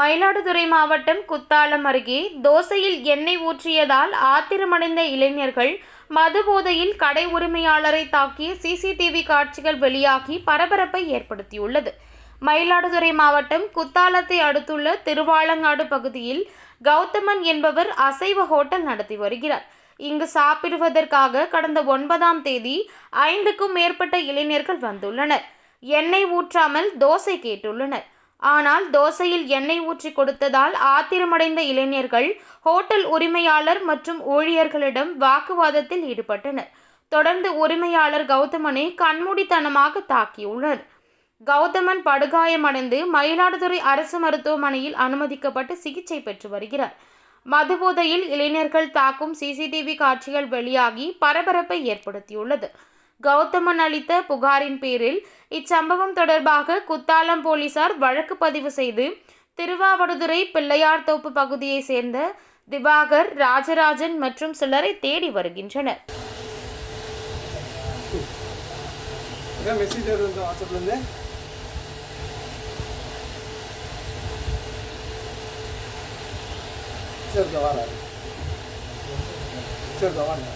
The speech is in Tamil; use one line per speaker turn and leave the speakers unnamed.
மயிலாடுதுறை மாவட்டம் குத்தாலம் அருகே தோசையில் எண்ணெய் ஊற்றியதால் ஆத்திரமடைந்த இளைஞர்கள் மது போதையில் கடை உரிமையாளரை தாக்கிய சிசிடிவி காட்சிகள் வெளியாகி பரபரப்பை ஏற்படுத்தியுள்ளது. மயிலாடுதுறை மாவட்டம் குத்தாலத்தை அடுத்துள்ள திருவாலங்காடு பகுதியில் கௌதமன் என்பவர் அசைவ ஹோட்டல் நடத்தி வருகிறார். இங்கு சாப்பிடுவதற்காக கடந்த ஒன்பதாம் தேதி ஐந்துக்கும் மேற்பட்ட இளைஞர்கள் வந்துள்ளனர். எண்ணெய் ஊற்றாமல் தோசை கேட்டுள்ளனர். ஆனால் தோசையில் எண்ணெய் ஊற்றி கொடுத்ததால் ஆத்திரமடைந்த இளைஞர்கள் ஹோட்டல் உரிமையாளர் மற்றும் ஊழியர்களிடம் வாக்குவாதத்தில் ஈடுபட்டனர். தொடர்ந்து உரிமையாளர் கௌதமனை கண்மூடித்தனமாக தாக்கியுள்ளனர். கௌதமன் படுகாயமடைந்து மயிலாடுதுறை அரசு மருத்துவமனையில் அனுமதிக்கப்பட்டு சிகிச்சை பெற்று வருகிறார். மதுபோதையில் இளைஞர்கள் தாக்கும் சிசிடிவி காட்சிகள் வெளியாகி பரபரப்பை ஏற்படுத்தியுள்ளது. கௌதமன் அளித்த புகாரின் பேரில் இச்சம்பவம் தொடர்பாக குத்தாலம் போலீசார் வழக்கு பதிவு செய்து திருவாவடுதுறை பிள்ளையார் தோப்பு பகுதியைச் சேர்ந்த திவாகர் ராஜராஜன் மற்றும் சிலரை தேடி வருகின்றனர்.
சரி சரி வாங்க